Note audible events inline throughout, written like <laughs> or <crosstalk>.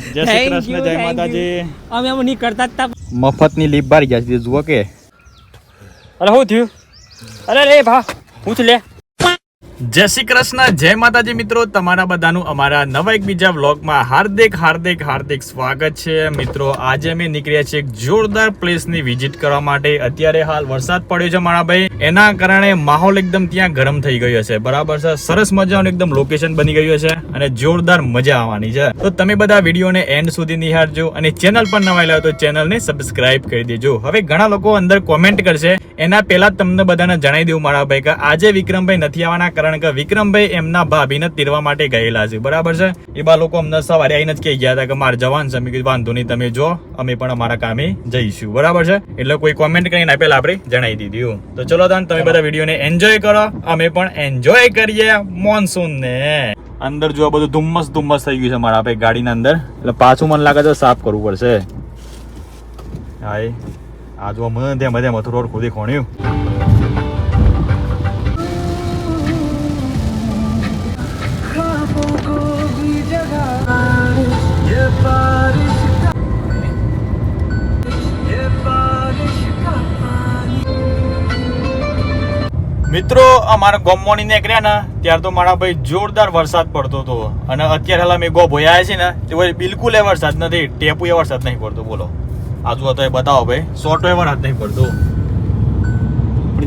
જય શ્રી કૃષ્ણ જય માતાજી. અમે એમ નહીં કરતા જ મફતની લીપ બારી ગયા છે જુઓ કે. અરે શું થયું? અરે રે ભા હું લે. જય શ્રી કૃષ્ણ, જય માતાજી મિત્રો. તમારા બધાનું અમારા નવા એક બીજા વ્લોગમાં હાર્દિક હાર્દિક હાર્દિક સ્વાગત છે. મિત્રો, આજે અમે નીકળ્યા છીએ એક જોરદાર પ્લેસની વિઝિટ કરવા માટે. અત્યારે હાલ વરસાદ પડ્યો છે મારા ભાઈ. એના કારણે માહોલ એકદમ ત્યાં ગરમ થઈ ગયો છે. બરાબર છે? સરસ મજાનું એકદમ લોકેશન બની ગયું છે અને જોરદાર મજા આવવાની છે. તો તમે બધા વિડીયોને એન્ડ સુધી નિહાળજો અને ચેનલ પર નવા હોય તો ચેનલને સબસ્ક્રાઇબ કરી દેજો. હવે ઘણા લોકો અંદર કોમેન્ટ કરશે. એના પહેલા તમને બધાને જણાવી દઉં મારા ભાઈ કે આજે વિક્રમભાઈ નથી આવવાના કારણ કે વિક્રમભાઈ એમના ભાભીને તીરવા માટે ગયેલા છે. બરાબર છે? એ બા લોકો અમને સવારે આવીને જ કહી ગયા હતા કે મારે જવાન છે. મેં વાંધો નહીં, તમે જો, અમે પણ અમારા કામે જઈશું. બરાબર છે? એટલે કોઈ કોમેન્ટ કરીને આપેલા આપણે જણાવી દીધું તો ચલો તાન, તમે બધા વિડીયોને એન્જોય કરો. અમે પણ એન્જોય કરીએ મોન્સૂન ને. અંદર જો આ બધું ધુમ્મસ ધુમ્મસ થઈ ગયું છે મારા ભાઈ ગાડીના અંદર. એટલે પાછું મને લાગે છે સાફ કરવું પડશે. હાય. આ જો મને ત્યાં બધે મથુર રોડ ખોદી ખોણ્યું મિત્રો અમારા ગોમોની નીકળ્યા ને ત્યારે તો મારા ભાઈ જોરદાર વરસાદ પડતો હતો. અને અત્યારે હાલ અમે ગો ભોયા છે ને તે ભાઈ બિલકુલ એ વરસાદ નથી ટેપુ એ વરસાદ નહીં પડતો બોલો. આજુ હતો એ બતાવો ભાઈ શોર્ટ એ વરસાદ નહીં પડતો.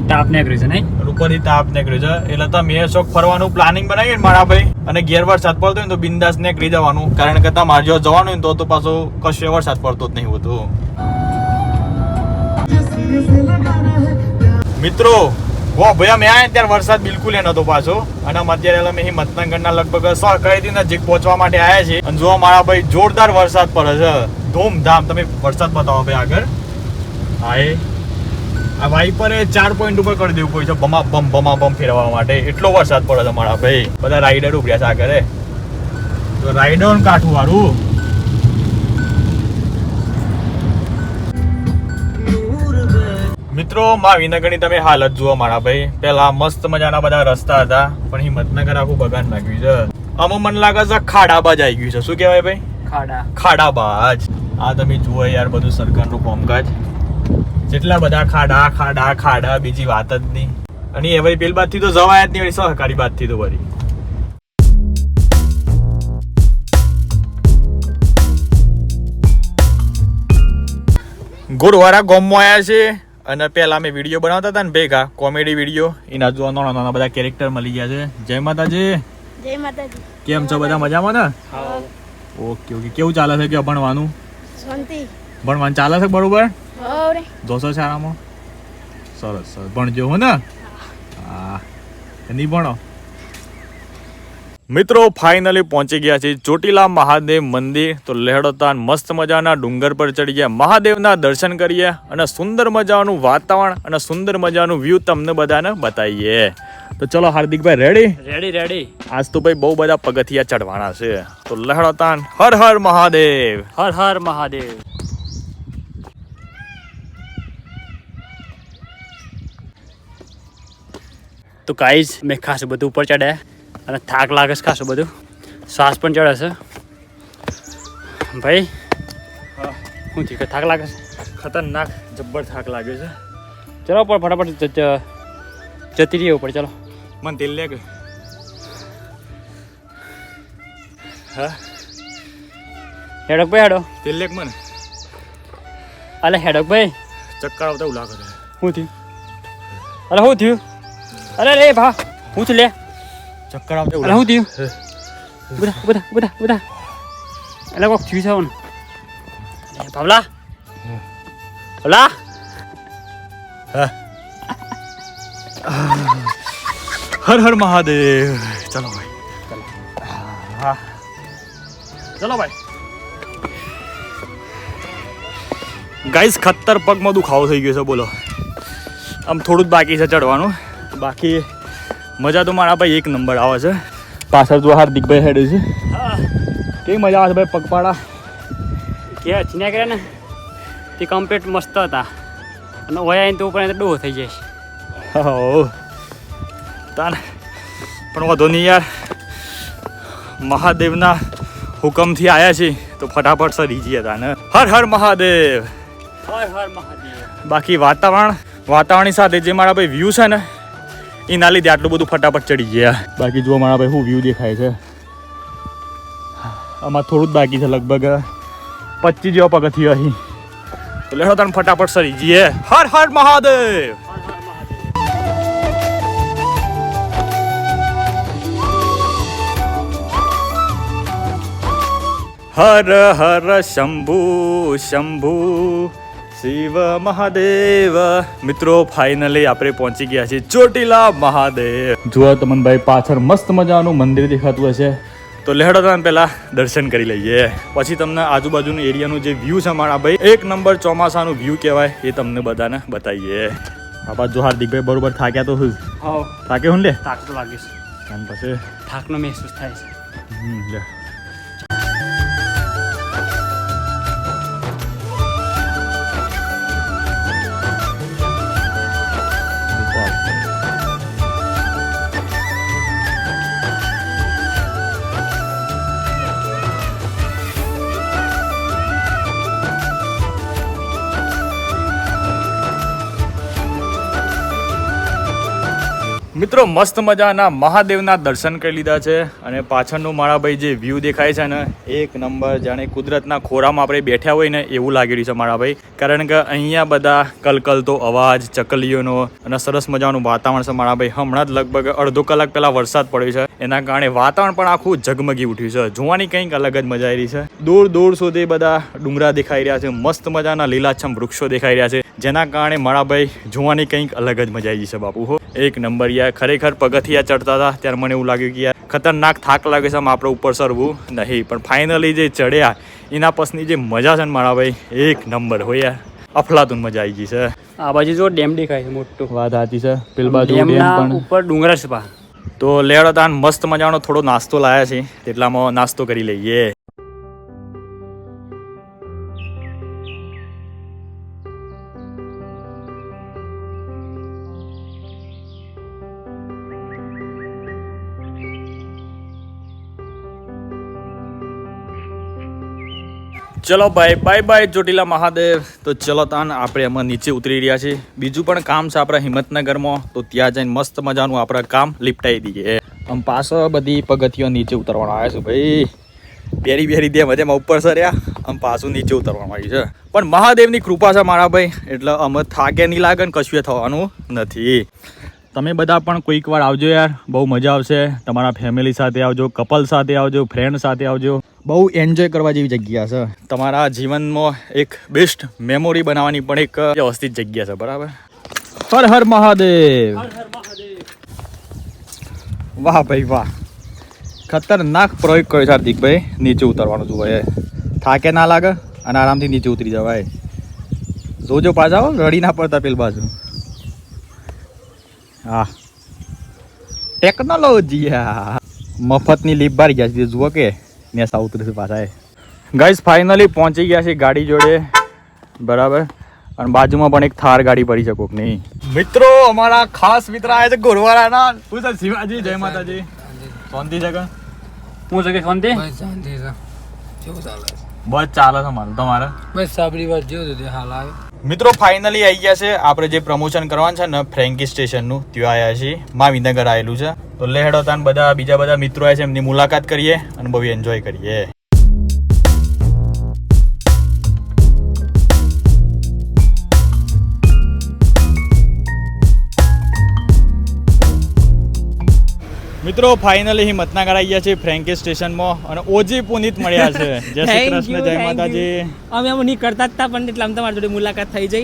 તાપ નીકળ્યું છે નહીં? ઉપરથી તાપ નીકળ્યો છે. એટલે તમે શોખ ફરવાનું પ્લાનિંગ બનાવીએ મારા ભાઈ અને ઘેર વરસાદ પડતો હોય તો બિંદાસ નીકળી જવાનું. કારણ કે તમારે જો જવાનું હોય તો તો પાછો કશે વરસાદ પડતો જ નહીં હોતો. મિત્રો વો ભયા અમે આયા ત્યારે વરસાદ બિલકુલ એ નતો પાછો. અને અત્યારે અમે હિંમતનગરના લગભગ સહકારીથી નજીક પહોંચવા માટે આવ્યા છે અને જો મારા ભાઈ, જોરદાર વરસાદ પડે છે. ધૂમધામ. તમે વરસાદ બતાવો ભાઈ આગળ. હા એ. આ વાઇપરે ચાર પોઈન્ટ ઉપર કરી દેવું કોઈ છે. બમા બમ બમા બમ ફેરવા માટે. એટલો વરસાદ પડે છે મારા ભાઈ. બધા રાઈડર ઉભર્યા છે આગળ તો રાઈડર કાઠું વાળું મિત્રો માં વિનગરની તમે હાલત જુઓ મારા ભાઈ. પેલા મસ્ત મજાના બધા રસ્તા હતા પણ હિંમતનગર આખું બગાન નાખ્યું છે. અમુક મને લાગે છે ખાડાબાજ આવી ગયું છે. શું કહેવાય ભાઈ? ખાડા. ખાડાબાજ આ તમે જુઓ યાર બધું સરકારનું કામકાજ. જેટલા બધા ખાડા ખાડા ખાડા બીજી વાત જ નહીં. અને એ વળી પેલ બાદથી તો જવાય જ નહીં વળી સહકારી બાદથી તો વળી. ગુરુવારા ગોમમાં આવ્યા છે. અને પહેલાં અમે વીડિયો બનાવતા હતા ને ભેગા કોમેડી વીડિયો એના જોવા નાના નાના બધા કેરેક્ટર મળી ગયા છે. જય માતાજી. જય માતાજી. કેમ છો બધા? મજામાં ને? Okay okay. કેવું ચાલે છે કે ભણવાનું? શાંતિ. ભણવાનું ચાલે છે બરોબર? જોશો છે આરામમાં સરસ સરસ. ભણજો હો ને? હા. નહીં ભણો? મિત્રો ફાઇનલી પહોંચી ગયા છે ચોટીલા મહાદેવ મંદિર. તો લહેડોતાન મસ્ત મજાના ડુંગર પર ચડી ગયા. મહાદેવના દર્શન કરીએ અને સુંદર મજાનું વાતાવરણ અને સુંદર મજાનું વ્યૂ તમને બધાને બતાવીએ. તો ચલો હાર્દિકભાઈ રેડી રેડી રેડી આજ તો ભાઈ બહુ બધા પગથિયા ચડવાના છે. તો લહેડોતાન હર હર મહાદેવ. હર હર મહાદેવ. તો કાંઈ જ મેં ખાસ બધું ઉપર ચડ્યા. અને થાક લાગે છે ખાસું બધું. શ્વાસ પણ ચડે છે. ભાઈ શું થયું કે થાક લાગે છે? ખતરનાક જબ્બર થાક લાગ્યો છે. ચલો પણ ફટાફટ જતી રહીએ ઉપર ચલો. મને તેલ લે હા? હેડક ભાઈ હેડો. તેલ લેક મને? અલે હેડક ભાઈ. ચક્કર આવતા એવું લાગે છે. શું થયું? અરે શું થયું? અરે રે ભા હું છું લે. ચક્કર આવતા અરે શું થયું હે. બધા બધા બધા બધા એટલે કોક થયું છે ઓન ભાવલા ભાવલા હર હર મહાદેવ ચલો ભાઈ ચલો ભાઈ ગાઈસ ખતર પગમાં દુખાવો થઈ ગયો છે બોલો આમ થોડું જ બાકી છે ચડવાનું બાકી મજા તો મારા ભાઈ એક નંબર આવે છે. પાછળ તો હાર્દિકભાઈ હેડે છે. કેવી મજા આવે છે ભાઈ પગપાળા? કે છીના કર્યા ને તે કમ્પ્લીટ મસ્ત હતા. અને ઓયા તો ઉપર ડોહો થઈ જાય હો તાન પણ વાંધો નહીં યાર. મહાદેવના હુકમથી આવ્યા છીએ તો ફટાફટ સરી જઈએ હતા ને હર હર મહાદેવ. હર હર મહાદેવ. બાકી વાતાવરણ વાતાવરણની સાથે જે મારા ભાઈ વ્યૂ છે ને એના લીધે આટલું બધું ફટાફટ ચડી ગયા. બાકી જો મારા ભાઈ શું વ્યૂ દેખાય છે. આમાં થોડું જ બાકી છે લગભગ પચીસ જેવા પગથી અહીં. લેડો તને ફટાફટ સરી જઈએ. હર હર મહાદેવ હર હર મહાદેવ! હર હર શંભુ શંભુ. શિવ મહાદેવ. મિત્રો ફાઇનલી આપણે પહોંચી ગયા છીએ ચોટીલા મહાદેવ. જુઓ તમનભાઈ પાછળ મસ્ત મજાનું મંદિર દેખાતું હશે. તો લેહડો તમે પહેલાં દર્શન કરી લઈએ. પછી તમને આજુબાજુનું એરિયાનું જે વ્યૂ છે મારા ભાઈ એક નંબર ચોમાસાનું વ્યૂ કહેવાય એ તમને બધાને બતાવીએ. બાપા જો હાર્દિકભાઈ બરોબર થાક્યા તો હું. થાક્યો થાકે હું લે? થાક તો લાગીશ પછી? થાકનો મહેસૂસ થાય છે. લે. મિત્રો, મસ્ત મજાના મહાદેવના દર્શન કરી લીધા છે અને પાછળનું મારા ભાઈ જે વ્યૂ દેખાય છે ને, એક નંબર જાણે કુદરતના ખોરામાં આપણે બેઠા હોય ને, એવું લાગી રહ્યું છે મારા ભાઈ કારણ કે અહીંયા બધા કલકલતો અવાજ, ચકલીઓનો અને સરસ મજાનું વાતાવરણ છે મારા ભાઈ હમણાં જ લગભગ અડધો કલાક પહેલા વરસાદ પડ્યો છે. એના કારણે વાતાવરણ પણ આખું ઝગમગી ઉઠ્યું છે. જોવાની કંઈક અલગ જ મજા આવી છે. દૂર દૂર સુધી બધા ડુંગરા દેખાઈ રહ્યા છે. મસ્ત મજાના લીલાછમ વૃક્ષો દેખાઈ રહ્યા છે. જેના કારણે મારા ભાઈ જોવાની કંઈક અલગ જ મજા આવી છે બાપુ, હો. એક નંબર યાર ખરેખર પગથિયા ચડતા હતા ત્યારે મને એવું લાગ્યું કે યાર ખતરનાક થાક લાગે છે આમ આપણે ઉપર સરવું નહીં. પણ ફાઇનલી જે ચડ્યા એના પછની જે મજા છે ને મારા ભાઈ એક નંબર હોય યાર. અફલાતુન મજા આવી ગઈ છે. આ બાજુ જો ડેમ દેખાય છે મોટું. વાત સાચી છે. પેલ પણ. ઉપર ડુંગરા છે પા તો લેડો તાન મસ્ત મજાનો થોડો નાસ્તો લાયા છે તેટલામાં નાસ્તો કરી લઈએ. ચલો ભાઈ બાય બાય ચોટીલા મહાદેવ. તો ચલો તાન, આપણે એમાં નીચે ઉતરી રહ્યા છીએ. બીજું પણ કામ છે આપણા હિંમતનગરમાં. તો ત્યાં જઈને મસ્ત મજાનું આપણે કામ લીપટાઈ દઈએ. આમ પાછો બધી પગથિયો નીચે ઉતરવાના આવ્યા છે ભાઈ. બેરી બેરી દે મજામાં ઉપર સર્યા. આમ પાછું નીચે ઉતરવાનું આવ્યું છે. પણ મહાદેવની કૃપા છે મારા ભાઈ. એટલે અમે થાકે નહીં લાગે ને કશું થવાનું નથી. તમે બધા પણ કોઈક વાર આવજો યાર. બહુ મજા આવશે. તમારા ફેમિલી સાથે આવજો કપલ સાથે આવજો ફ્રેન્ડ સાથે આવજો. બહુ એન્જોય કરવા જેવી જગ્યા છે. તમારા જીવનમાં એક બેસ્ટ મેમોરી બનાવવાની પણ એક વ્યવસ્થિત જગ્યા છે બરાબર? હર હર મહાદેવ. વાહ ભાઈ વાહ. ખતરનાક પ્રયોગ કર્યો છે હાર્દિકભાઈ નીચે ઉતરવાનું જોઈએ થાકે ના લાગે અને આરામથી નીચે ઉતરી જવાય. જોજો પાછા રડી ના પડતા પેલ બાજુ. હા. ટેકનોલોજી મફતની લીપ બારી ગયા છે. જુઓ કે ને સાઉથ છે પાછા ગાઈસ ફાઇનલી પહોંચી ગયા છે ગાડી જોડે. બરાબર. અને બાજુમાં પણ એક થાર ગાડી પડી છે કોક નહીં મિત્રો અમારા ખાસ મિત્ર આવ્યા છે ગોરવાડાના. હું સર શિવાજી? જય માતાજી. શાંતિ જગા હું છે કે શાંતિ? શાંતિ છે. કેવું ચાલે બસ ચાલે છે મારું તમારે? બસ સાબરી વાત જેવું હાલ આવે. મિત્રો ફાઇનલી આવી ગયા છે. આપણે જે પ્રમોશન કરવાનું છે ને ફ્રેન્કી સ્ટેશનનું ત્યાં આવ્યા છીએ. મા વિનગર આવેલું છે. તો લેહડો તાન બધા, બીજા બધા મિત્રો આવ્યા છે, એમની મુલાકાત કરીએ અને બહુ એન્જોય કરીએ. મિત્રો ફાઇનલી હિંમતનગર આવ્યા ગયા છે ફ્રેન્કી સ્ટેશનમાં અને ઓજી પુનિત મળ્યા છે. <laughs> જય શ્રી કૃષ્ણ જય માતાજી. અમે આમ નીકળતા હતા પણ એટલે આમ તમારી જોડે મુલાકાત થઈ જઈ.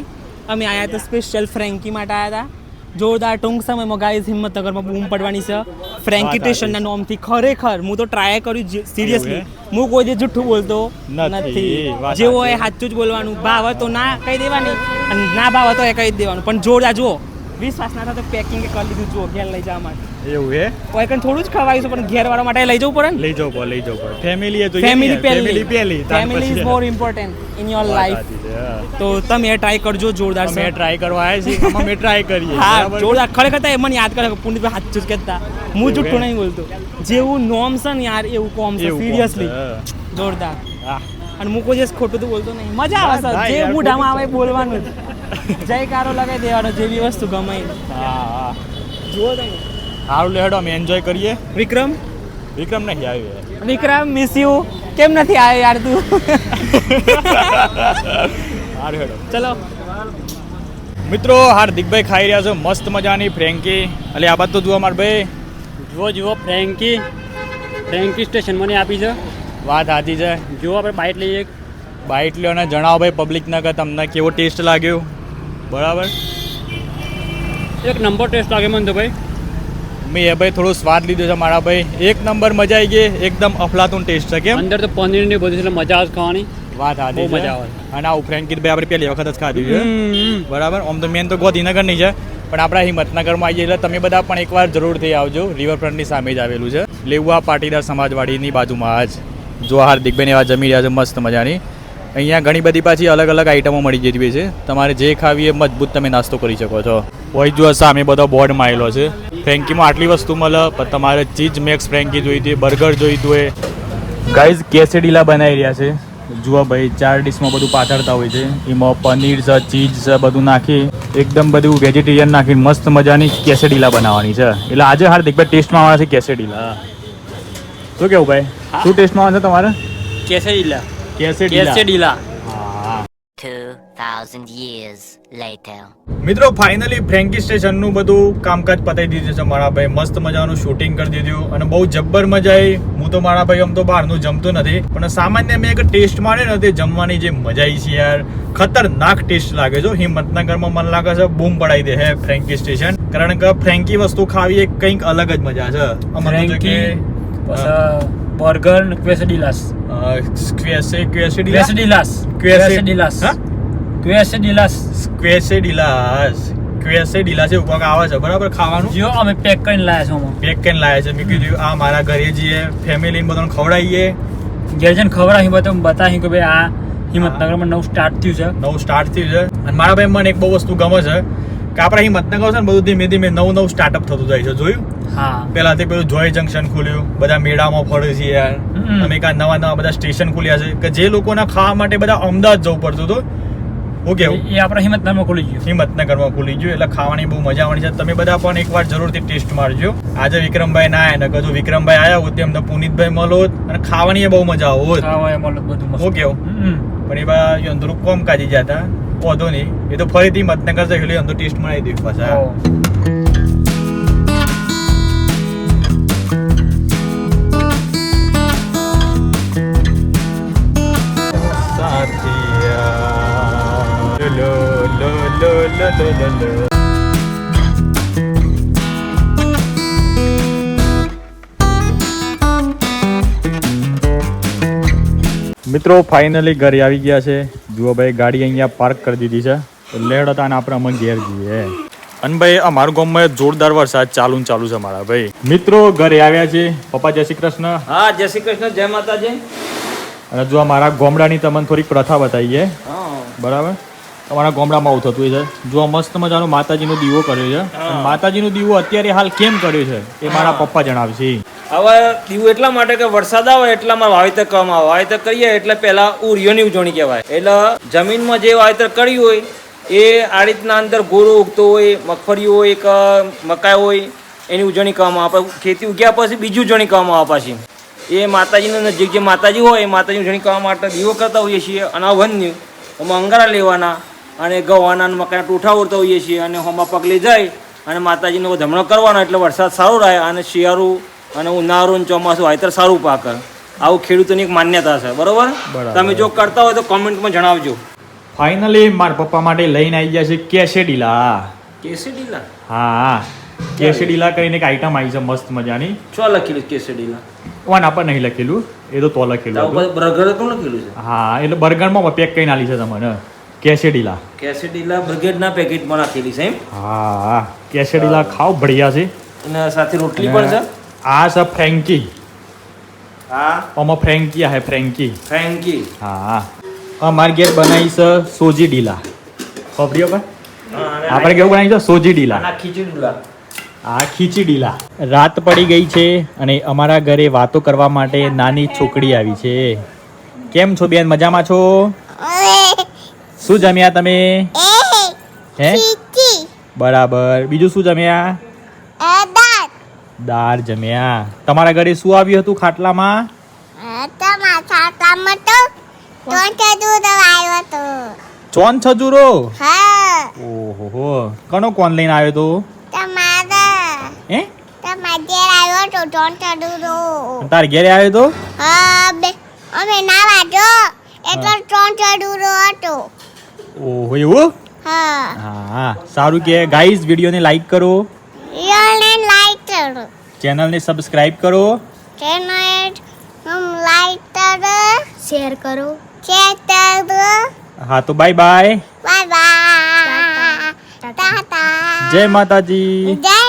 અમે આયા તો સ્પેશિયલ ફ્રેન્કી માટે આયા હતા જોરદાર ટૂંક સમયમાં ગાઈઝ હિંમતનગરમાં બૂમ પડવાની છે. ફ્રેન્કી સ્ટેશનના નોમથી ખરેખર હું તો ટ્રાય કર્યું સિરિયસલી હું? કોઈ જે જૂઠું બોલતો નથી, નથી. જેવો એ સાચું જ બોલવાનું. ભાવ તો ના કહી દેવાની અને ના ભાવ તો એ કહી દેવાનું. પણ જોરદાર જુઓ. વિશ્વાસ ના થાય તો પેકિંગ કરી લીધું જુઓ ઘેર લઈ જવા માટે. એવું હે? કોઈ કંઈ થોડું જ ખવાયું છે પણ ઘેર વાળા માટે લઈ જવું પડે ને? લઈ જવું પડે લઈ જવું પડે. ફેમિલી એ જોઈએ ફેમિલી. પહેલી. પહેલી family is more important in your life હા. તો તમે ટ્રાય કરજો જોરદાર મે ટ્રાય કરવા આવ્યા છે અમે ટ્રાય કરીએ. હા જોરદાર. ખરેખર તો એ મને યાદ કરે પુનિત હાથ જ કહેતા. હું જુઠ્ઠું નહીં બોલતો. જેવું નોમ છે ને યાર એવું કોમ છે સિરિયસલી જોરદાર. હા. અને મૂકો જે ખોટું તો બોલતો નહીં. મજા આવે હા, સર જે મોઢામાં આવે બોલવાનું. જયકારો લગાવી દેવાનો જેવી વસ્તુ ગમે. એ. હા હા. જુઓ તમે. સારું લેડો અમે એન્જોય કરીએ. વિક્રમ? વિક્રમ નહીં આવ્યો વિક્રમ મિસ યુ કેમ નથી આવ્યો યાર તું? સારું હેડો. ચલો. મિત્રો હાર્દિકભાઈ ખાઈ રહ્યા છો મસ્ત મજાની ફ્રેન્કી. એટલે આ બધું તો જુઓ માર ભાઈ. જુઓ જુઓ ફ્રેન્કી. ફ્રેન્કી સ્ટેશન મને આપી છે. વાત સાચી છે. જુઓ આપણે બાઇટ લઈએ બાઇટ લ્યો અને જણાવો ભાઈ પબ્લિકને કે તમને કેવો ટેસ્ટ લાગ્યો. બરાબર? એક નંબર ટેસ્ટ લાગે મને તો ભાઈ. મેં એ ભાઈ થોડો સ્વાદ લીધો છે મારા ભાઈ. એક નંબર મજા આવી ગઈ એકદમ અફલાતું ટેસ્ટ છે કેમ? અંદર તો પનીર ને બધું છે એટલે મજા આવે ખાવાની. વાત બહુ મજા આવે. અને આવું ફ્રેન્કી ભાઈ આપણે પહેલી વખત જ ખાધી છે. બરાબર? આમ તો મેન તો ગોધીનગરની છે. પણ આપણા હિંમતનગરમાં આવીએ એટલે તમે બધા પણ એકવાર જરૂરથી આવજો. રિવરફ્રન્ટની સામે જ આવેલું છે. લેવા પાટીદાર સમાજવાડીની બાજુમાં જ જો હાર્દિકભાઈ એવા જમી રહ્યા છે મસ્ત મજાની. અહીંયા ઘણી બધી પાછી અલગ અલગ આઈટમો મળી જતી હોય છે. તમારે જે ખાવી એ મજબૂત તમે નાસ્તો કરી શકો છો. હોય જો સામે બધો બોર્ડ મારેલો છે. ફ્રેન્કીમાં આટલી વસ્તુ મળે પણ તમારે ચીઝ મેક્સ ફ્રેન્કી જોઈતી હોય બર્ગર જોઈતું હોય ગાઈઝ કેસેડીલા બનાવી રહ્યા છે. જુઓ ભાઈ ચાર ડીશમાં બધું પાથરતા હોય છે. એમાં પનીર છે ચીઝ છે બધું નાખી એકદમ બધું વેજીટેરિયન નાખીને મસ્ત મજાની કેસેડીલા બનાવવાની છે. એટલે આજે હાર દેખ ભાઈ ટેસ્ટમાં આવે છે કેસેડીલા. શું કેવું ભાઈ? શું ટેસ્ટમાં આવે છે તમારે? કેસેડીલા. કેસેડીલા. કેસેડીલા. હા. 2,000 years later. મિત્રો ફાઇનલી ફ્રેન્કી સ્ટેશનનું બધું કામકાજ પતાવી દીધું છે મારા ભાઈ મસ્ત મજાનું શૂટિંગ કરી દીધું અને બહુ જબ્બર મજા આવી હું તો મારા ભાઈ આમ તો બહારનું જમતો નથી પણ સામાન્ય મેં એક ટેસ્ટ માર્યો ને તે જમવાની જે મજા આવી છે યાર. ખતરનાક ટેસ્ટ લાગે છે હિંમતનગરમાં મને લાગે છે બૂમ પડાવી દે હે ફ્રેન્કી સ્ટેશન કારણ કે ફ્રેન્કી વસ્તુ ખાવી એ કંઈક અલગ જ મજા છે. ફ્રેન્કી કે બર્ગર ક્વેસેડીલાસ અ, ક્વેસે ક્વેસેડીલા ક્વેસેડીલાસ ક્વેસેડીલાસ ક્વેસેડીલાસ ક્વેસેડીલાસ ઉપર આવે છે બરાબર ખાવાનું? જો અમે પેક કરીને લાયા છો આમાં. પેક કરીને લાયા છે. મેં કીધું આ મારા ઘરે જઈએ ફેમિલી બધાને ખવડાવીએ ઘેર જઈને આવી બધું બતાવી કે ભાઈ આ હિંમતનગરમાં નવું સ્ટાર્ટ થયું છે. નવું સ્ટાર્ટ થયું છે. અને મારા ભાઈ મને એક બહુ વસ્તુ ગમે છે કે આપણે હિંમતનગર છે ને બધું ધીમે ધીમે નવું નવું સ્ટાર્ટઅપ થતું જાય છે. જોયું? હા. પહેલાથી પેલું જોય જંકશન ખુલ્યું. બધા મેળામાં ફરે છે યાર. હમ. અમે કાં નવા નવા બધા સ્ટેશન ખુલ્યા છે. કે જે લોકોના ખાવા માટે બધા અમદાવાદ જવું પડતું હતું કેવું એ આપણા હિંમતનગરમાં ખુલી ગયું હિંમતનગરમાં ખુલી ગયું એટલે ખાવાની બહુ મજા આવવાની છે. તમે બધા પણ એકવાર જરૂરથી ટેસ્ટ મારજો. આજે વિક્રમભાઈ ના આવ્યા ને જો વિક્રમભાઈ આવ્યા હોત તેમને પુનિતભાઈ મળો અને ખાવાની બહુ મજા આવો હોત બધું કેવું પણ એ બા અંદરું કોમ કાઢી જતા વાંધો નહીં. એ તો ફરીથી મતનગર જઈ અંદર ટેસ્ટ મળી દીધું પાછા. લો મિત્રો ફાઇનલી ઘરે આવી ગયા છે. જુઓ ભાઈ ગાડી અહીંયા પાર્ક કરી દીધી છે. લેડ હતા અને આપણે અમે ઘેર જઈએ. અને ભાઈ અમારું ગામમાં જોરદાર વરસાદ ચાલુ ને ચાલુ છે મારા ભાઈ. મિત્રો ઘરે આવ્યા છે. પપ્પા જય શ્રી કૃષ્ણ. હા જય શ્રી કૃષ્ણ. જય માતાજી. અને જો મારા ગામડાની તમને થોડીક પ્રથા બતાવીએ. બરાબર? તમારા ગામડામાં આવું થતું હોય છે. જો મસ્ત મજાનો માતાજીનો દીવો કર્યો છે. માતાજીનો દીવો અત્યારે હાલ કેમ કર્યો છે એ મારા પપ્પા જણાવશે. હવે દીવું એટલા માટે કે વરસાદ આવે એટલામાં વાવેતર કરવામાં આવે. વાવેતર કરીએ એટલે પહેલા ઉરિયોની ઉજવણી કહેવાય. એટલે જમીનમાં જે વાવેતર કર્યું હોય એ આ રીતના અંદર ગોરો ઉગતો હોય મગફળી હોય કે મકાઈ હોય એની ઉજવણી કરવામાં આવે. ખેતી ઉગ્યા પછી બીજી ઉજવણી કરવામાં આવે પાછી. એ માતાજીના નજીક જે માતાજી હોય એ માતાજીની ઉજવણી કરવા માટે દીવો કરતા હોઈએ છીએ. અને વન્ય એમાં અંગારા લેવાના. અને ગવાના અને મકાઈના ટોઠા ઉડતા હોઈએ છીએ અને હોમાં પગ લઈ જાય અને માતાજીનો ધમણો કરવાનો એટલે વરસાદ સારો રહે અને શિયાળું અને ઉનાળું અને ચોમાસું વાવેતર સારું પાક આવું ખેડૂતોની એક માન્યતા છે બરોબર? તમે જો કરતા હોય તો કોમેન્ટમાં જણાવજો. ફાઇનલી મારા પપ્પા માટે લઈને આવી ગયા છે કેસેડીલા. કેસેડીલા? હા. કેસેડીલા કરીને એક આઈટમ આવી છે મસ્ત મજાની. શું લખેલું કેસેડીલા? વાના પર નહીં લખેલું. એ તો તો લખેલું બર્ગર તો લખેલું છે? હા એટલે બર્ગરમાં પેક કરીને આલી છે તમને. કેસેડીલા. કેસેડીલા બ્રિગેડના પેકેટમાં નાખેલી છે એમ. હા કેસેડીલા ખાવ બઢિયા છે. અને સાથે રોટલી પણ છે? આ છે ફ્રેન્કી. હા? આમાં ફ્રેન્કી આ હે ફ્રેન્કી. ફ્રેન્કી. હા. અમારે ઘેર બનાવી છે સોજી ડીલા ખબરીઓ પર આપણે કેવું બનાવી છે? સોજી ડીલા ખીચી ડીલા આ ખીચી ડીલા રાત પડી ગઈ છે અને અમારા ઘરે વાતો કરવા માટે નાની છોકરી આવી છે. કેમ છો બેન? મજામાં છો? શું જમ્યા તમે? હે? બરાબર. બીજું શું જમ્યા? દાળ. જમ્યા. તમારા ઘરે શું આવ્યું હતું ખાટલામાં? ચોન છજુરો? ઓહો હો કનો કોણ લઈને આવ્યો તો? હે? તાર ઘેરે આવ્યો તો? અમે ના વાજો એટલો ત્રણ ચડુરો હતો. ઓહો એવું? હા. હા સારું કે. ગાઈઝ વિડીયોને લાઈક કરો. રિયલને લાઈક કરો. ચેનલને સબસ્ક્રાઇબ કરો. ચેનલ લાઈક કરો. શેર કરો. શેર કરો. હા તો bye bye bye bye tata જય માતાજી. જય